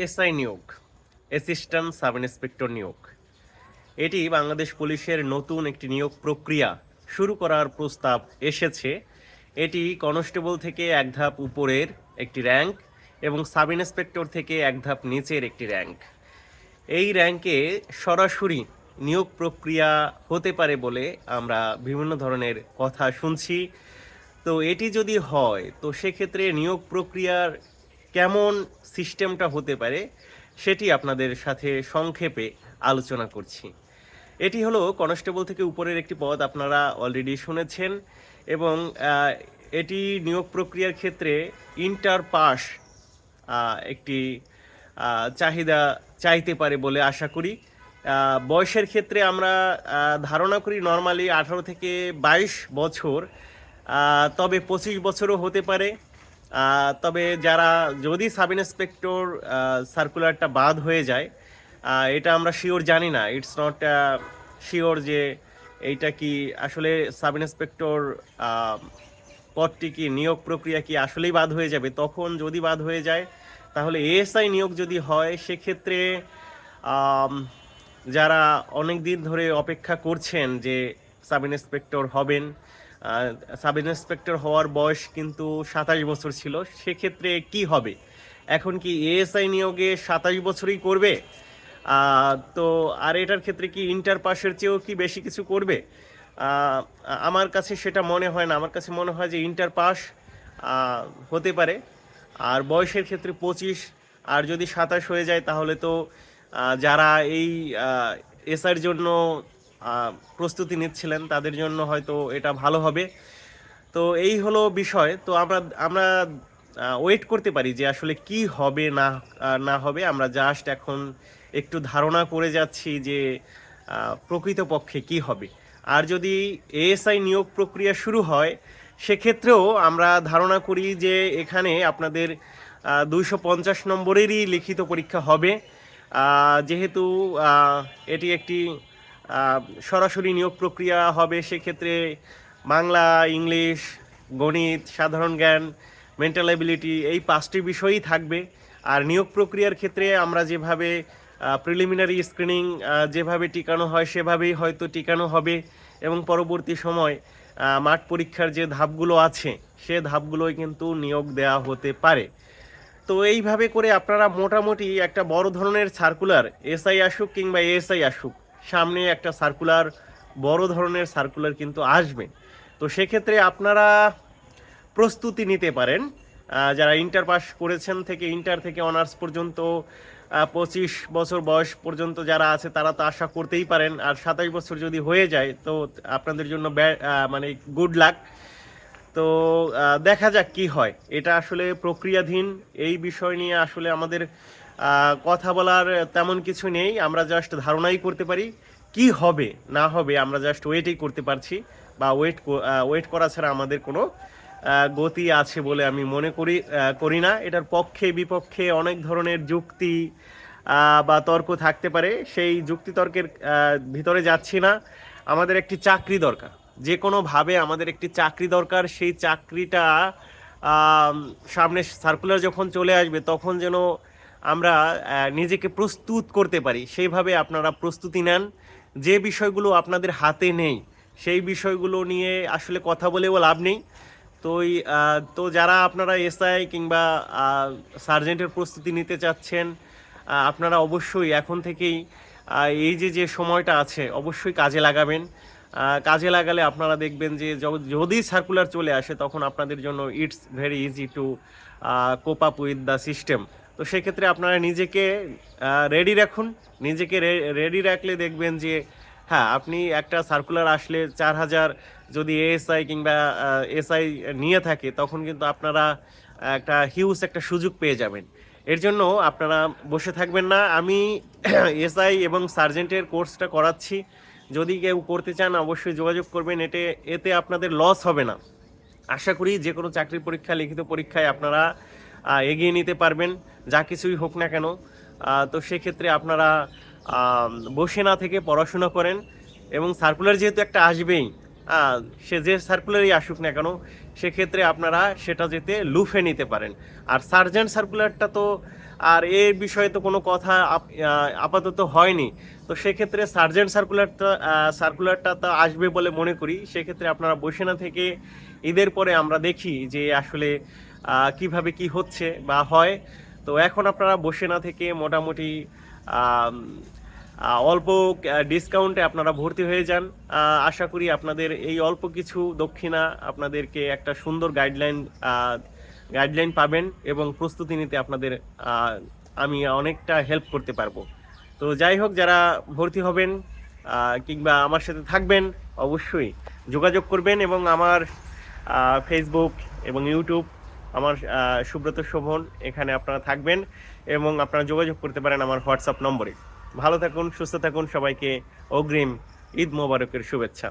SI নিয়োগ assistant sub inspector নিয়োগ। এটি বাংলাদেশ পুলিশের নতুন একটি নিয়োগ প্রক্রিয়া শুরু করার প্রস্তাব এসেছে। এটি কনস্টেবল থেকে এক ধাপ উপরের একটি র্যাঙ্ক এবং সাব ইন্সপেক্টর থেকে এক ধাপ নিচের একটি র্যাঙ্ক। এই র্যাঙ্কে সরাসরি নিয়োগ প্রক্রিয়া হতে পারে বলে আমরা বিভিন্ন ধরনের কথা শুনছি। তো এটি যদি হয়, তো সেক্ষেত্রে নিয়োগ প্রক্রিয়ার কেমন সিস্টেমটা হতে পারে সেটি আপনাদের সাথে সংক্ষেপে আলোচনা করছি। এটি হলো কনস্টেবল থেকে উপরের একটি পদ আপনারা অলরেডি শুনেছেন এবং এটি নিয়োগ প্রক্রিয়ার ক্ষেত্রে ইন্টার পাস একটি চাহিদা চাইতে পারে বলে আশা করি। বয়সের ক্ষেত্রে আমরা ধারণা করি নর্মালি আঠারো থেকে বাইশ বছর তবে পঁচিশ বছরও হতে পারে। তবে যারা, যদি সাব ইন্সপেক্টর সার্কুলারটা বাদ হয়ে যায় এটা আমরা শিওর জানি না। ইটস নট শিওর যে এইটা কি আসলে সাব ইন্সপেক্টর পদটি কি, নিয়োগ প্রক্রিয়া কি আসলেই বাদ হয়ে যাবে? তখন যদি বাদ হয়ে যায়, তাহলে এএসআই নিয়োগ যদি হয়, সেক্ষেত্রে যারা অনেক দিন ধরে অপেক্ষা করছেন যে সাব ইন্সপেক্টর হবেন সাব ইন্সপেক্টর হওয়ার বয়স কিন্তু সাতাশ বছর ছিল, সেক্ষেত্রে কি হবে? এখন কি এএসআই নিয়োগে সাতাশ বছরই করবে? তো আর এটার ক্ষেত্রে কি ইন্টার পাসের চেয়েও কি বেশি কিছু করবে? আমার কাছে সেটা মনে হয় না। আমার কাছে মনে হয় যে ইন্টার পাস হতে পারে। আর বয়সের ক্ষেত্রে পঁচিশ, আর যদি সাতাশ হয়ে যায় তাহলে তো যারা এই এসআর জন্য প্রস্তুতি নিচ্ছিলেন, তাদের জন্য হয়তো এটা ভালো হবে। তো এই হলো বিষয়। তো আমরা আমরা ওয়েট করতে পারি যে আসলে কি হবে, না না হবে। আমরা জাস্ট এখন একটু ধারণা করে যাচ্ছি যে প্রকৃতপক্ষে কি হবে। আর যদি এএসআই নিয়োগ প্রক্রিয়া শুরু হয়, সেক্ষেত্রেও আমরা ধারণা করি যে এখানে আপনাদের দুইশো পঞ্চাশ নম্বরেরই লিখিত পরীক্ষা হবে। যেহেতু এটি একটি সরাসরি নিয়োগ প্রক্রিয়া হবে সেক্ষেত্রে বাংলা, ইংলিশ, গণিত, সাধারণ জ্ঞান মেন্টাল অ্যাবিলিটি এই পাঁচটি বিষয়ই থাকবে। আর নিয়োগ প্রক্রিয়ার ক্ষেত্রে আমরা যেভাবে প্রিলিমিনারি স্ক্রিনিং যেভাবে টিকানো হয় সেভাবেই হয়তো টিকানো হবে। এবং পরবর্তী সময় মাঠ পরীক্ষার যে ধাপগুলো আছে, সে ধাপগুলোই কিন্তু নিয়োগ দেওয়া হতে পারে। তো এইভাবে করে আপনারা মোটামুটি একটা বড় ধরনের সার্কুলার এসআই আসুক কিংবা এএসআই আসুক সামনে একটা সার্কুলার বড় ধরনের সার্কুলার কিন্তু আসবে। তো সেক্ষেত্রে আপনারা প্রস্তুতি নিতে পারেন। যারা ইন্টার পাস করেছেন থেকে ইন্টার থেকে অনার্স পর্যন্ত পঁচিশ বছর বয়স পর্যন্ত যারা আছে, তারা তো আশা করতেই পারেন। আর সাতাশ বছর যদি হয়ে যায়, তো আপনাদের জন্য মানে গুড লাক তো দেখা যাক কি হয়। এটা আসলে প্রক্রিয়াধীন। এই বিষয় নিয়ে আসলে আমাদের কথা বলার তেমন কিছু নেই। আমরা জাস্ট ধারণাই করতে পারি কি হবে, না হবে, আমরা জাস্ট ওয়েটই করতে পারছি বা ওয়েট ওয়েট করা ছাড়া আমাদের কোনো গতি আছে বলে আমি মনে করি করি না। এটার পক্ষে, বিপক্ষে অনেক ধরনের যুক্তি বা তর্ক থাকতে পারে। সেই যুক্তি তর্কের ভিতরে যাচ্ছি না। আমাদের একটি চাকরি দরকার। যে কোনোভাবে আমাদের একটি চাকরি দরকার, সেই চাকরিটা সামনে সার্কুলার যখন চলে আসবে, তখন যেন আমরা নিজেকে প্রস্তুত করতে পারি। সেইভাবে আপনারা প্রস্তুতি নেন। যে বিষয়গুলো আপনাদের হাতে নেই, সেই বিষয়গুলো নিয়ে আসলে কথা বলেও লাভ নেই। তো তো যারা আপনারা এসআই কিংবা সার্জেন্টের প্রস্তুতি নিতে চাচ্ছেন আপনারা অবশ্যই এখন থেকেই এই যে যে সময়টা আছে, অবশ্যই কাজে লাগাবেন। কাজে লাগালে আপনারা দেখবেন য- যদি সার্কুলার চলে আসে, তখন আপনাদের জন্য it's very easy to cope up with the system তো সেক্ষেত্রে আপনারা নিজেকে রেডি রাখুন। নিজেকে রেডি রাখলে দেখবেন যে হ্যাঁ আপনি একটা সার্কুলার আসলে চার হাজার যদি এএসআই কিংবা এসআই নিয়ে থাকে, তখন কিন্তু আপনারা একটা হিউজ একটা সুযোগ পেয়ে যাবেন। এর জন্য আপনারা বসে থাকবেন না। আমি এসআই এবং সার্জেন্টের কোর্সটা করাচ্ছি। যদি কেউ করতে চান, অবশ্যই যোগাযোগ করবেন। এতে এতে আপনাদের লস হবে না। আশা করি যে কোনো চাকরির পরীক্ষা, লিখিত পরীক্ষায় আপনারা এগিয়ে নিতে পারবেন। যা কিছুই হোক না কেন তো সেক্ষেত্রে আপনারা বসে না থেকে পড়াশোনা করেন এবং সার্কুলার যেহেতু একটা আসবেই সে যে সার্কুলারই আসুক না কেন, সেক্ষেত্রে আপনারা সেটা যেতে লুফে নিতে পারেন। আর সার্জেন্ট সার্কুলারটা তো, আর এ বিষয়ে তো কোনো কথা আপ- আপাতত হয়নি। তো সেক্ষেত্রে সার্জেন্ট সার্কুলারটা সার্কুলারটা তো আসবে বলে মনে করি। সেক্ষেত্রে আপনারা বসে না থেকে ঈদের পরে আমরা দেখি যে আসলে কীভাবে কি হচ্ছে বা হয়। তো এখন আপনারা বসে না থেকে মোটামুটি অল্প ডিসকাউন্টে আপনারা ভর্তি হয়ে যান। আশা করি আপনাদের এই অল্প কিছু দক্ষিণা আপনাদেরকে একটা সুন্দর গাইডলাইন গাইডলাইন পাবেন এবং প্রস্তুতি নিতে আপনাদের আমি অনেকটা হেল্প করতে পারব। তো যাই হোক, যারা ভর্তি হবেন কিংবা আমার সাথে থাকবেন, অবশ্যই যোগাযোগ করবেন এবং আমার ফেসবুক এবং ইউটিউব আমার সুব্রত শোভন এখানে আপনারা থাকবেন এবং আপনারা যোগাযোগ করতে পারেন আমার হোয়াটসঅ্যাপ নম্বরে। ভালো থাকুন, সুস্থ থাকুন, সবাইকে অগ্রিম ঈদ মোবারকের শুভেচ্ছা।